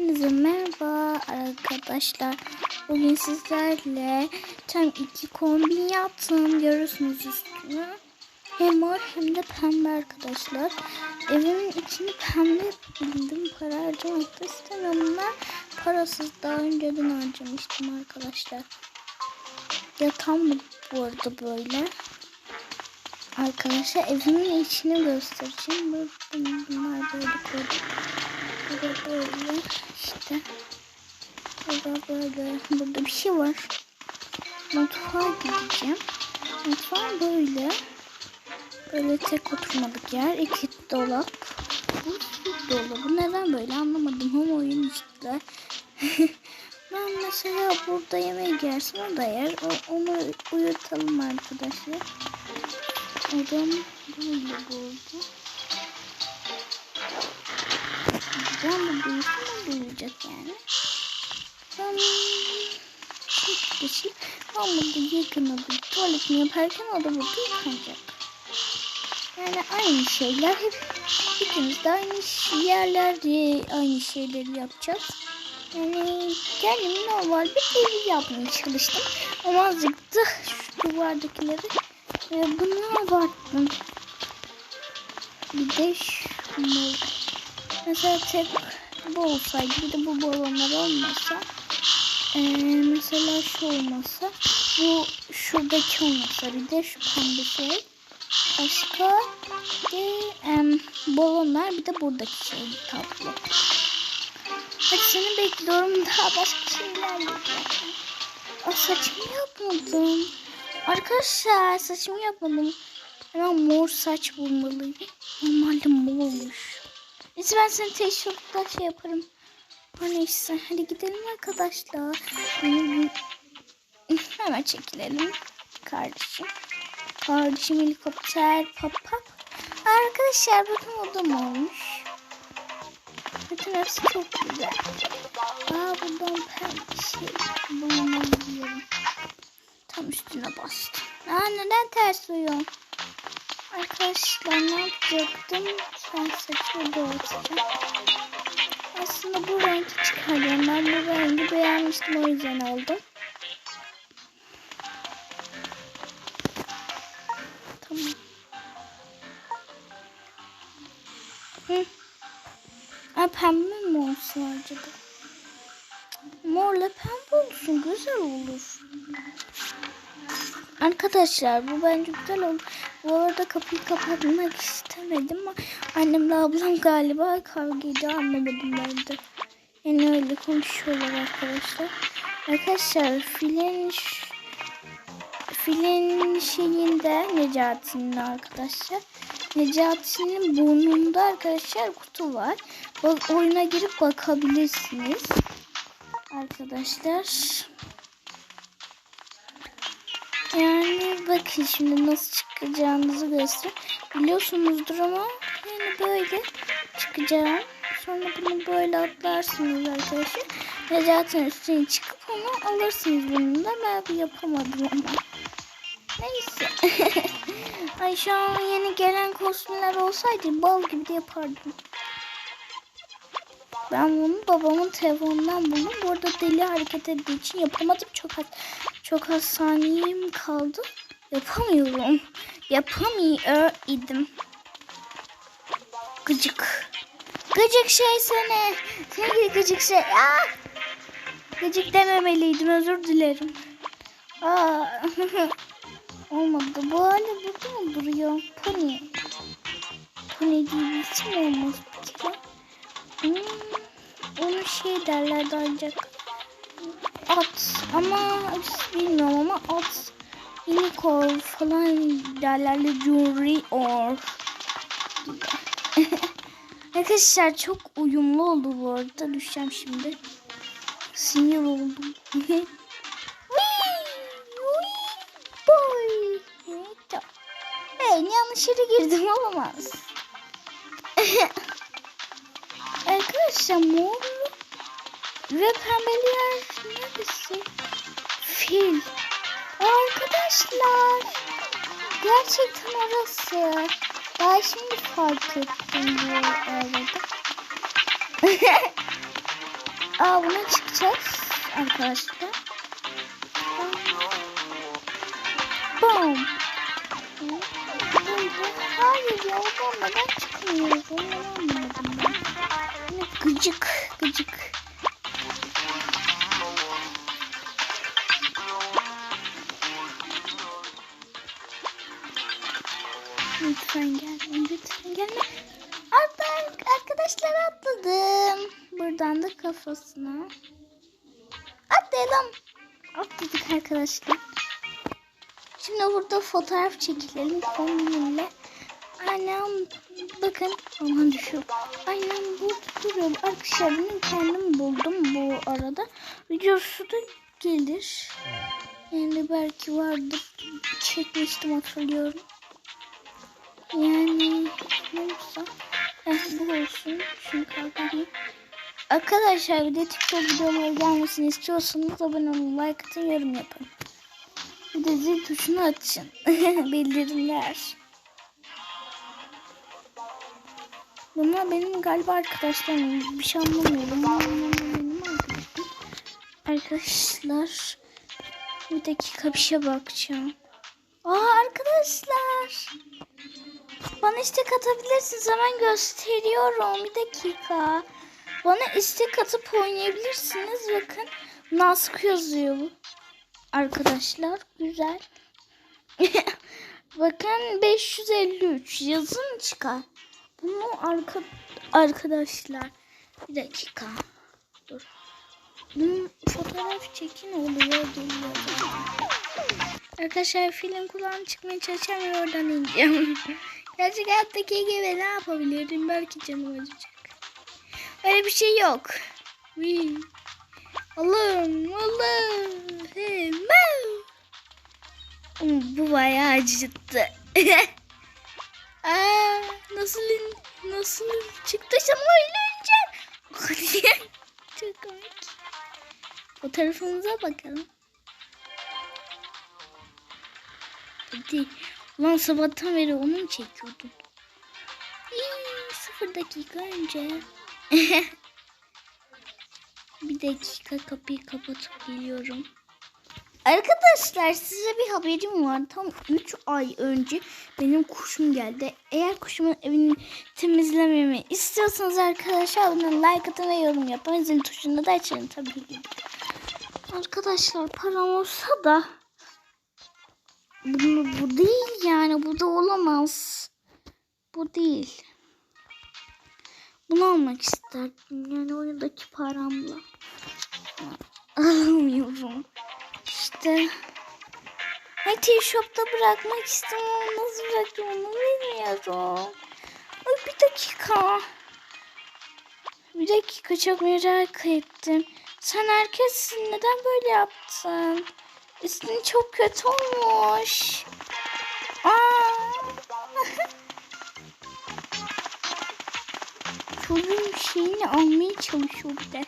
Hepinize merhaba arkadaşlar. Bugün sizlerle tam iki kombin yaptım. Görüyorsunuz üstünü. Hem mor hem de pembe arkadaşlar. Evimin içini pembe yapabildim. Para harcamak da istemiyorum ama parasız daha önceden harcamıştım arkadaşlar. Yatağım da bu arada böyle. Arkadaşlar evimin içini göstereceğim. Bunlar böyle koydum. Burada böyle işte. Burada böyle. Burada bir şey var. Mutfağa gideceğim. Mutfağım böyle. Böyle tek oturmalık yer. iki dolap. Bu dolabı. Neden böyle anlamadım ama oyun işte. ben mesela burada yemeği yersin o da yer. O, onu uyutalım arkadaşlar. Odam böyle oldu. De büyüsün o büyüyecek yani. Ben çok kişi ama da yıkanadı. Tuvaletini yaparken o da burada yıkanacak. Yani aynı şeyler hep ikimiz de aynı yerlerde aynı şeyleri yapacağız. Yani kendim normal bir evi yapmaya çalıştım. Ama azıcık da şu duvardakileri ve bunu abarttım. Bir de şunu Mesela tek bu olsaydı bir de bu balonlar olmasa ee, mesela şu olmasa bu şuradaki olmasa bir de şu pembe şey başka de em, balonlar bir de buradaki şey tatlı. Hadi seni bekliyorum daha başka şeyler yapacağım. Aa, saçımı yapmadım. Arkadaşlar saçımı yapmadım. Hemen mor saç bulmalıyım. Normalde mormuş. Neyse ben seni teşvikten şey yaparım. Neyse hadi gidelim arkadaşlar. Hemen çekilelim kardeşim. Kardeşim helikopter pap pap. Arkadaşlar bakın odam olmuş. Bütün hepsi çok güzel. Aa buradan pembe şey bulunabiliyorum. Tam üstüne bastım. Aa neden ters uyuyorum? Arkadaşlar ne yapacaktım? Sen saçımı doğrayacağım. Aslında bu rengi çıkarıyorum. Ben bu rengi beğenmiştim o yüzden aldım. Tamam. Hı. Aa, pembe mi olsun acaba? Morla pembe olsun. Güzel olur. Arkadaşlar bu bence güzel oldu. Bu arada kapıyı kapatmak istemedim ama annemle ablam galiba kavga ediyor anlamadım ben de. Yani öyle konuşuyorlar arkadaşlar. Arkadaşlar filin filin şeyinde Necati'nin arkadaşlar. Necati'nin burnunda arkadaşlar kutu var. Bak oyuna girip bakabilirsiniz. Arkadaşlar. Yani bakın şimdi nasıl çıkacağınızı göster. Biliyorsunuzdur ama yani böyle çıkacağım. Sonra bunu böyle atlarsınız arkadaşlar. Ve zaten üstüne çıkıp onu alırsınız bunu da. Ben yapamadım ama. Neyse. Ay şu an yeni gelen kostümler olsaydı bal gibi de yapardım. Ben bunu babamın telefonundan buldum. Bu arada deli hareket ettiği için yapamadım. Çok az, çok az saniyem kaldı. Yapamıyorum. Yapamıyor idim. Gıcık. Gıcık şey seni. Seni gıcık şey. Aa! Gıcık dememeliydim. Özür dilerim. Aa. Olmadı. Bu hala burada mı duruyor? Pony. Pony diye bir isim olmaz bir kere. Hmm, onu şey derlerdi ancak at ama bilmiyorum ama at unicorn falan derlerdi jury or. Arkadaşlar çok uyumlu oldu bu arada. Düşeceğim şimdi. Sinir oldum. Hey yanlış yere girdim olamaz. Arkadaşlar mor ve pembeli yer neresi? Fil. Arkadaşlar gerçekten orası. Daha şimdi fark ettim bu arada. Aa buna çıkacağız arkadaşlar. Bom. Hayır ya oradan neden kafasına. Atlayalım. Atladık arkadaşlar. Şimdi burada fotoğraf çekilelim kombinle. Annem bakın aman düşüyor. Annem burada duruyor. Arkadaşlar bunu kendim buldum bu arada. Videosu da gelir. Yani belki vardır. Çekmiştim hatırlıyorum. Yani neyse. Eh bu olsun. Şunu kaldırayım. Arkadaşlar bir de TikTok videoları gelmesini istiyorsanız abone olun, like atın, yorum yapın. Bir de zil tuşunu açın. Bildirimler. Bunlar benim galiba arkadaşlarım. Bir şey anlamıyorum. Benim. Arkadaşlar. Bir dakika bir şey bakacağım. Aa arkadaşlar. Bana istek atabilirsiniz. Hemen gösteriyorum. Bir dakika. Bana istek atıp oynayabilirsiniz. Bakın. Nask yazıyor bu. Arkadaşlar. Güzel. Bakın 553 yazın çıkar. Bunu arka arkadaşlar. Bir dakika. Dur. Bunun fotoğraf çekin oluyor geliyor. Arkadaşlar film kulağım çıkmaya çalışacağım ve oradan ineceğim. Gerçek hayattaki gibi ne yapabilirim? Belki canım acıyacak. Öyle bir şey yok. Allah'ım Allah'ım. Bu bayağı acıttı. Aa, nasıl nasıl çıktıysam öyle önce. Çok komik. Fotoğrafımıza bakalım. Hadi. Lan sabahtan beri onu mu çekiyordun? İyi, sıfır dakika önce. bir dakika kapıyı kapatıp geliyorum. Arkadaşlar size bir haberim var. Tam 3 ay önce benim kuşum geldi. Eğer kuşumun evini temizlememi istiyorsanız arkadaşlar buna like atın ve yorum yapın. Zil tuşunu da açın tabii ki. Arkadaşlar param olsa da bu, bu değil yani. Bu da olamaz. Bu değil. Bunu almak isterdim. Yani oyundaki paramla. Alamıyorum. İşte. Ay shop'ta bırakmak ama Nasıl bırakacağım onu bilmiyorum. Ay bir dakika. Bir dakika çok merak ettim. Sen herkesin neden böyle yaptın? Üstün çok kötü olmuş. Aa. Çocuğun şeyini almaya çalışıyor bir de.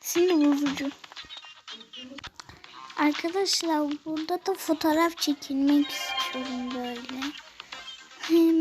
Sinir bozucu. Arkadaşlar burada da fotoğraf çekilmek istiyorum böyle.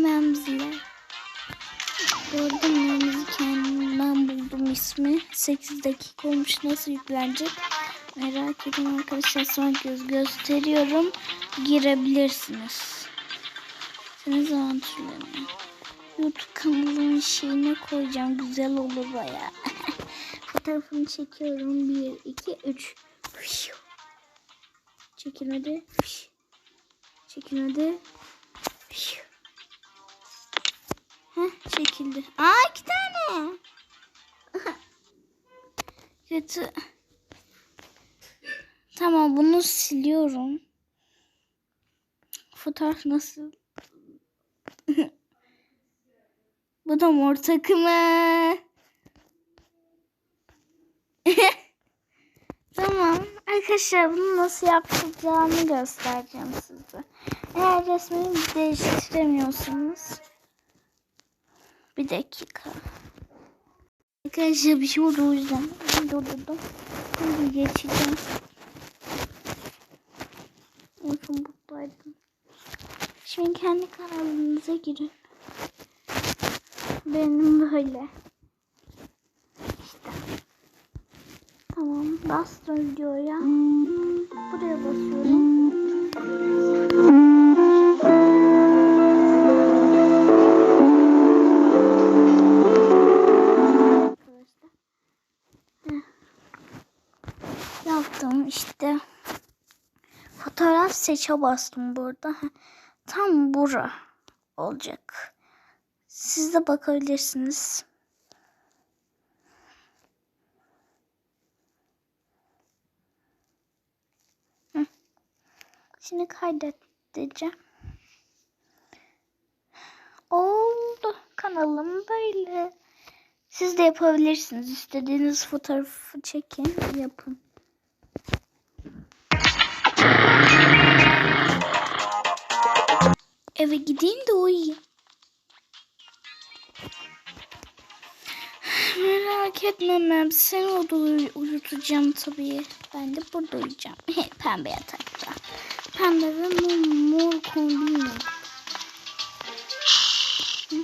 Memzile. Gördüm memzi kendimden buldum ismi. 8 dakika olmuş nasıl yüklenecek? Merak edin arkadaşlar son göz gösteriyorum. Girebilirsiniz. Zaman türlerine. YouTube kanalımın şeyine koyacağım. Güzel olur baya. Fotoğrafını çekiyorum. 1, 2, 3. Çekilmedi. Çekilmedi. Heh, çekildi. Aa iki tane. Kötü. Tamam bunu siliyorum. Fotoğraf nasıl? Bu da mor takımı. tamam. Arkadaşlar bunu nasıl yapacağını göstereceğim size. Eğer resmini değiştiremiyorsanız. Bir dakika. Arkadaşlar bir şey oldu o yüzden. Durdurdum. Şimdi geçeceğim. Son buradaydım. Şimdi kendi kanalınıza girin. Benim böyle. İşte. Tamam bastım videoya. Buraya basıyorum. Yaptım işte. Fotoğraf seçe bastım burada. Tam bura olacak. Siz de bakabilirsiniz. Şimdi kaydedeceğim. Oldu. Kanalım böyle. Siz de yapabilirsiniz. İstediğiniz fotoğrafı çekin, yapın. Eve gideyim de uyuyayım. Merak etme Mem. Seni orada uy- uyutacağım tabii. Ben de burada uyuyacağım. Pembe yatakta. Pembe ve mor, mor kombin oldu. Hı.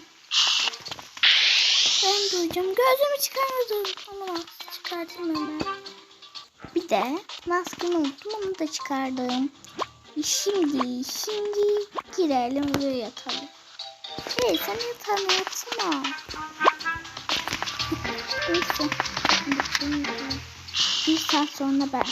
Ben de uyuyacağım. Gözümü çıkarmadım. Ama çıkartayım hemen. Bir de maskemi unuttum. Onu da çıkardım. Şimdi, şimdi girelim ve yatalım. Hey sen yatağına yatsana. Neyse. Bir saat sonra ben.